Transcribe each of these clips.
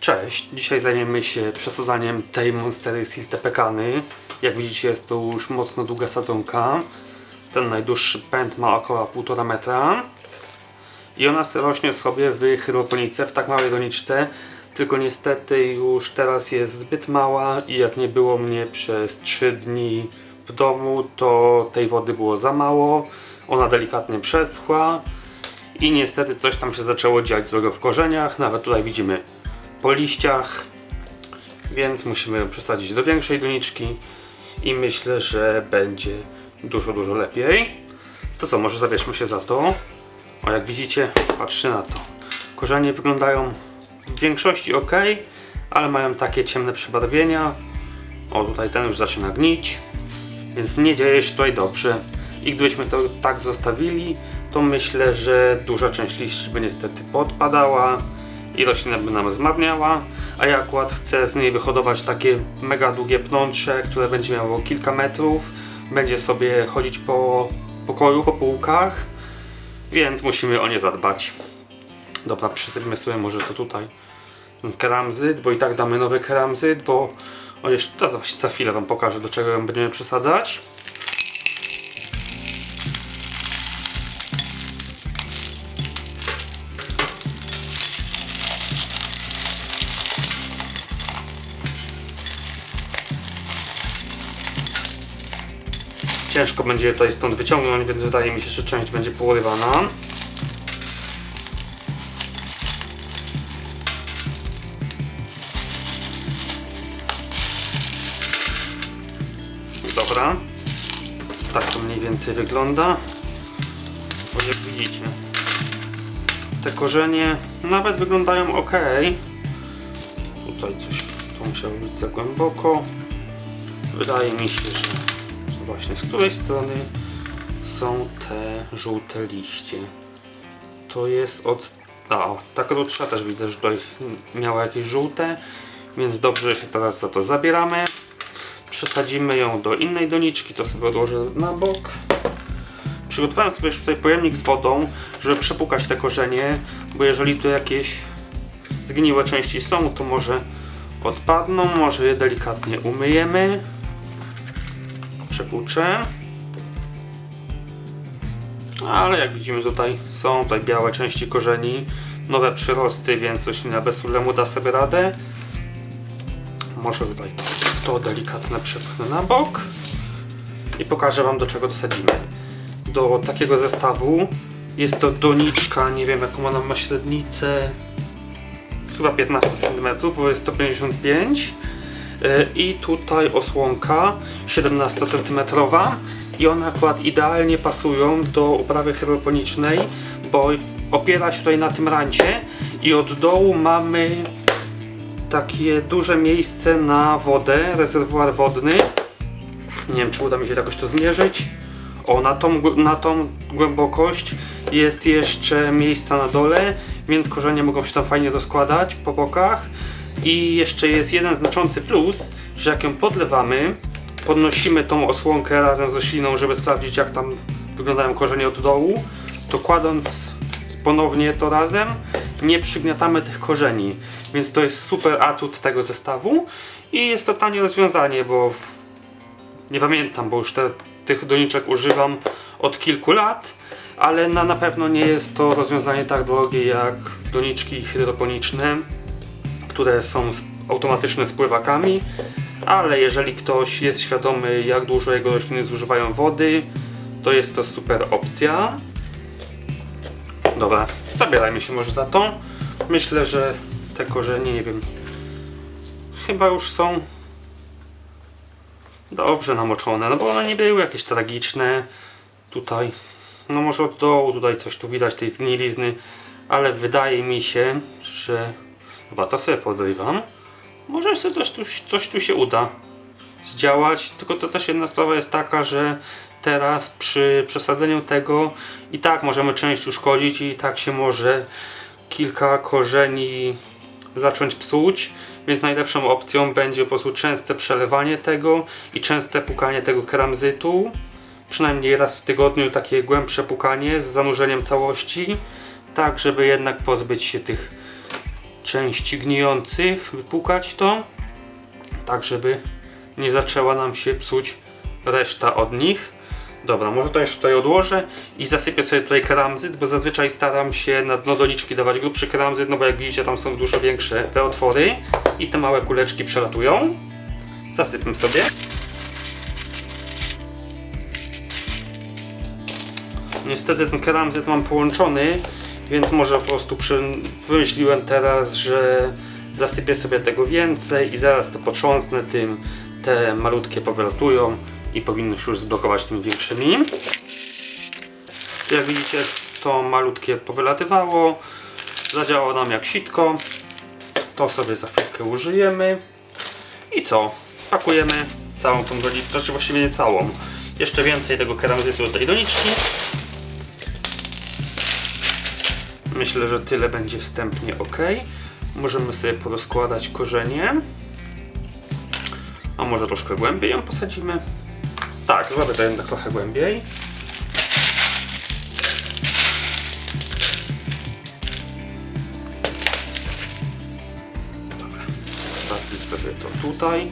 Cześć, dzisiaj zajmiemy się przesadzaniem tej Monstery Silte Pekany. Jak widzicie jest to już mocno długa sadzonka. Ten najdłuższy pęd ma około 1,5 metra. I ona rośnie sobie w hydroponice, w tak małej doniczce. Tylko niestety już teraz jest zbyt mała i jak nie było mnie przez 3 dni w domu, to tej wody było za mało. Ona delikatnie przeschła i niestety coś tam się zaczęło dziać złego w korzeniach. Nawet tutaj widzimy po liściach, więc musimy ją przesadzić do większej doniczki i myślę, że będzie dużo, dużo lepiej. To co, może zabierzmy się za to. O, jak widzicie, patrzcie na to. Korzenie wyglądają w większości ok, ale mają takie ciemne przebarwienia. O, tutaj ten już zaczyna gnić, więc nie dzieje się tutaj dobrze. I gdybyśmy to tak zostawili, to myślę, że duża część liści by niestety podpadała i roślina by nam zmarniała, a ja akurat chcę z niej wyhodować takie mega długie pnącze, które będzie miało kilka metrów, będzie sobie chodzić po pokoju, po półkach, więc musimy o nie zadbać. Dobra, przysypmy sobie może to tutaj keramzyt, bo i tak damy nowy keramzyt, bo o jeszcze za, za chwilę Wam pokażę, do czego ją będziemy przesadzać. Ciężko będzie tutaj stąd wyciągnąć, więc wydaje mi się, że część będzie porywana. Dobra. Tak to mniej więcej wygląda. Bo jak widzicie, te korzenie nawet wyglądają ok. Tutaj coś, to musiało być za głęboko. Wydaje mi się, że właśnie z której strony są te żółte liście. To jest od... A, o, ta krótsza też widzę, że tutaj miała jakieś żółte, więc dobrze się teraz za to zabieramy. Przesadzimy ją do innej doniczki, to sobie odłożę na bok. Przygotowałem sobie już tutaj pojemnik z wodą, żeby przepukać te korzenie, bo jeżeli tu jakieś zgniłe części są, to może odpadną, może je delikatnie umyjemy przepłuczę. Ale jak widzimy tutaj są tutaj białe części korzeni, nowe przyrosty, więc roślina bez problemu da sobie radę. Może tutaj to, delikatne przepchnę na bok i pokażę Wam do czego dosadzimy. Do takiego zestawu jest to doniczka, nie wiem jaką ona ma średnicę, chyba 15 cm, bo jest 155 i tutaj osłonka 17 cm i one akurat idealnie pasują do uprawy hydroponicznej, bo opiera się tutaj na tym rancie i od dołu mamy takie duże miejsce na wodę, rezerwuar wodny. Nie wiem, czy uda mi się jakoś to zmierzyć. O, na tą, na tą głębokość jest jeszcze miejsca na dole, więc korzenie mogą się tam fajnie rozkładać po bokach. I jeszcze jest jeden znaczący plus, że jak ją podlewamy, podnosimy tą osłonkę razem z rośliną, żeby sprawdzić jak tam wyglądają korzenie od dołu, to kładąc ponownie to razem, nie przygniatamy tych korzeni. Więc to jest super atut tego zestawu i jest to tanie rozwiązanie, bo nie pamiętam, bo już te, tych doniczek używam od kilku lat, ale na, na pewno nie jest to rozwiązanie tak drogie jak doniczki hydroponiczne które są automatyczne z pływakami, ale jeżeli ktoś jest świadomy jak dużo jego rośliny zużywają wody, to jest to super opcja. Dobra, zabierajmy się może za to. Myślę, że te korzenie, nie wiem, chyba już są dobrze namoczone, no bo one nie były jakieś tragiczne. Tutaj, no może od dołu, tutaj coś tu widać, tej zgnilizny, ale wydaje mi się, że Chyba to sobie podrywam. Może jeszcze coś tu, coś tu się uda zdziałać, tylko to też jedna sprawa jest taka, że teraz przy przesadzeniu tego i tak możemy część uszkodzić i tak się może kilka korzeni zacząć psuć, więc najlepszą opcją będzie po prostu częste przelewanie tego i częste pukanie tego keramzytu, przynajmniej raz w tygodniu takie głębsze pukanie z zanurzeniem całości, tak żeby jednak pozbyć się tych części gnijących, wypłukać to, tak żeby nie zaczęła nam się psuć reszta od nich. Dobra, może to jeszcze tutaj odłożę i zasypię sobie tutaj keramzyt, bo zazwyczaj staram się na dno doniczki dawać grubszy keramzyt, no bo jak widzicie tam są dużo większe te otwory i te małe kuleczki przelatują. Zasypmy sobie. Niestety ten keramzyt mam połączony, więc może po prostu przy... wymyśliłem teraz, że zasypię sobie tego więcej i zaraz to potrząsnę tym, te malutkie powylatują i powinno się już zblokować tymi większymi. Jak widzicie to malutkie powylatywało, zadziałało nam jak sitko, to sobie za chwilkę użyjemy. I co? Pakujemy całą tą doniczkę, znaczy właściwie nie całą, jeszcze więcej tego keramzytu do tej doniczki Myślę, że tyle będzie wstępnie ok. Możemy sobie porozkładać korzenie. A może troszkę głębiej ją posadzimy? Tak, zrobię to jednak trochę głębiej. Dobra, wstawię sobie to tutaj,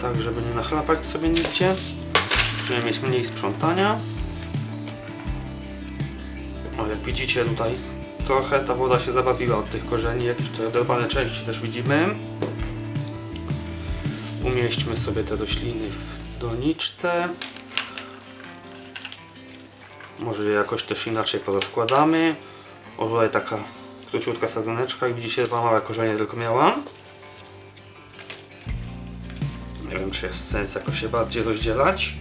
tak żeby nie nachlapać sobie nigdzie, żeby mieć mniej sprzątania. O, jak widzicie tutaj trochę ta woda się zabawiła od tych korzeni, jakieś te oderwane części też widzimy. Umieśćmy sobie te rośliny w doniczce. Może je jakoś też inaczej porozkładamy. O, tutaj taka króciutka sadzoneczka i widzicie, dwa małe korzenie tylko miała. Nie wiem, czy jest sens jakoś się bardziej rozdzielać.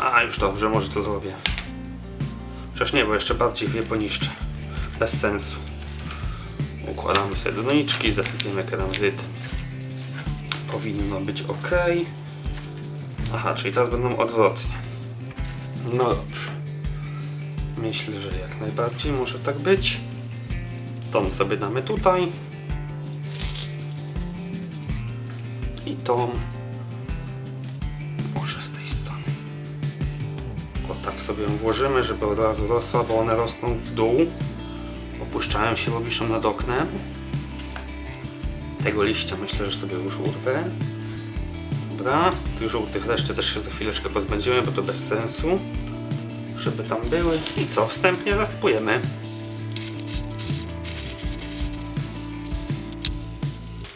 A, już dobrze, może to zrobię. Chociaż nie, bo jeszcze bardziej je poniszczę. Bez sensu. Układamy sobie do doniczki, zasypiemy keramzytem. Powinno być ok. Aha, czyli teraz będą odwrotnie. No dobrze. Myślę, że jak najbardziej może tak być. Tą sobie damy tutaj. I tą może z tej strony. O tak sobie ją włożymy, żeby od razu rosła, bo one rosną w dół. Opuszczają się, bo wiszą nad oknem. Tego liścia myślę, że sobie już urwę. Dobra, tych żółtych reszty też się za chwileczkę pozbędziemy, bo to bez sensu. Żeby tam były. I co? Wstępnie zasypujemy.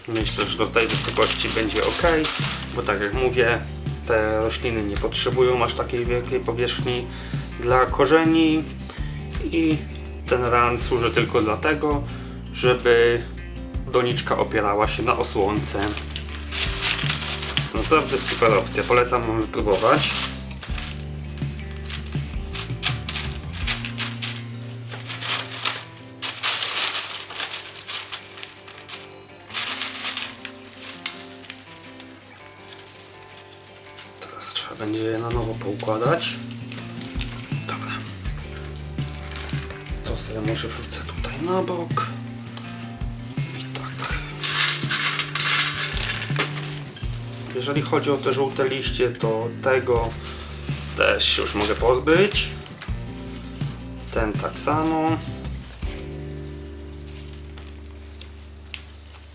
Myślę, że do tej wysokości będzie ok, bo tak jak mówię, te rośliny nie potrzebują aż takiej wielkiej powierzchni dla korzeni i ten ran służy tylko dlatego, żeby doniczka opierała się na osłonce. Jest naprawdę super opcja, polecam wam wypróbować. Teraz trzeba będzie je na nowo poukładać. Sobie może wrzucę tutaj na bok. I tak. Jeżeli chodzi o te żółte liście, to tego też się już mogę pozbyć. Ten tak samo.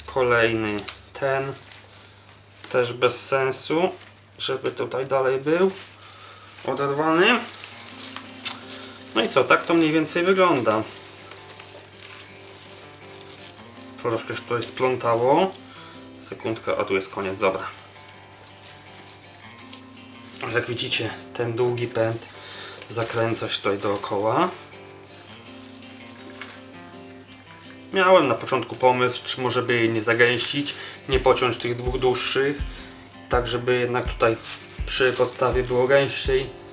Kolejny ten. Też bez sensu, żeby tutaj dalej był oderwany. No i co, tak to mniej więcej wygląda. Troszkę się tutaj splątało. Sekundka, a tu jest koniec, dobra. Jak widzicie, ten długi pęd zakręca się tutaj dookoła. Miałem na początku pomysł, czy może by jej nie zagęścić, nie pociąć tych dwóch dłuższych, tak żeby jednak tutaj przy podstawie było gęściej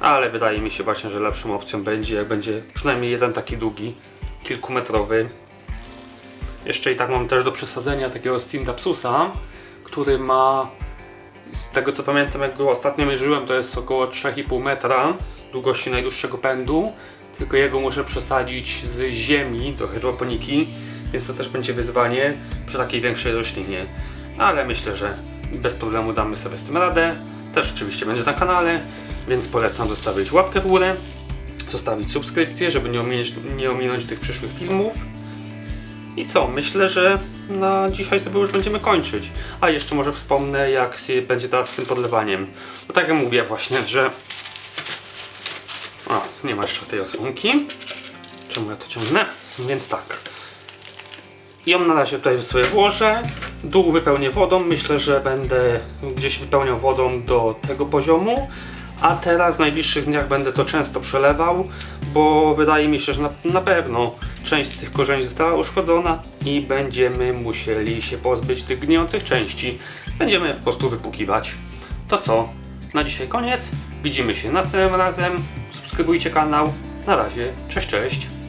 ale wydaje mi się właśnie, że lepszą opcją będzie, jak będzie przynajmniej jeden taki długi, kilkumetrowy. Jeszcze i tak mam też do przesadzenia takiego Stindapsusa, który ma, z tego co pamiętam, jak go ostatnio mierzyłem, to jest około 3,5 metra długości najdłuższego pędu, tylko jego muszę przesadzić z ziemi do hydroponiki, więc to też będzie wyzwanie przy takiej większej roślinie. Ale myślę, że bez problemu damy sobie z tym radę. Też oczywiście będzie na kanale, więc polecam zostawić łapkę w górę, zostawić subskrypcję, żeby nie ominąć, nie ominąć tych przyszłych filmów. I co? Myślę, że na dzisiaj sobie już będziemy kończyć. A jeszcze może wspomnę, jak będzie teraz z tym podlewaniem. No tak jak mówię właśnie, że... O, nie ma jeszcze tej osłonki. Czemu ja to ciągnę? Więc tak. Ją na razie tutaj sobie włożę. Dół wypełnię wodą. Myślę, że będę gdzieś wypełniał wodą do tego poziomu. A teraz w najbliższych dniach będę to często przelewał, bo wydaje mi się, że na, na pewno część z tych korzeni została uszkodzona i będziemy musieli się pozbyć tych gnijących części. Będziemy po prostu wypłukiwać. To co? Na dzisiaj koniec. Widzimy się następnym razem. Subskrybujcie kanał. Na razie. Cześć, cześć.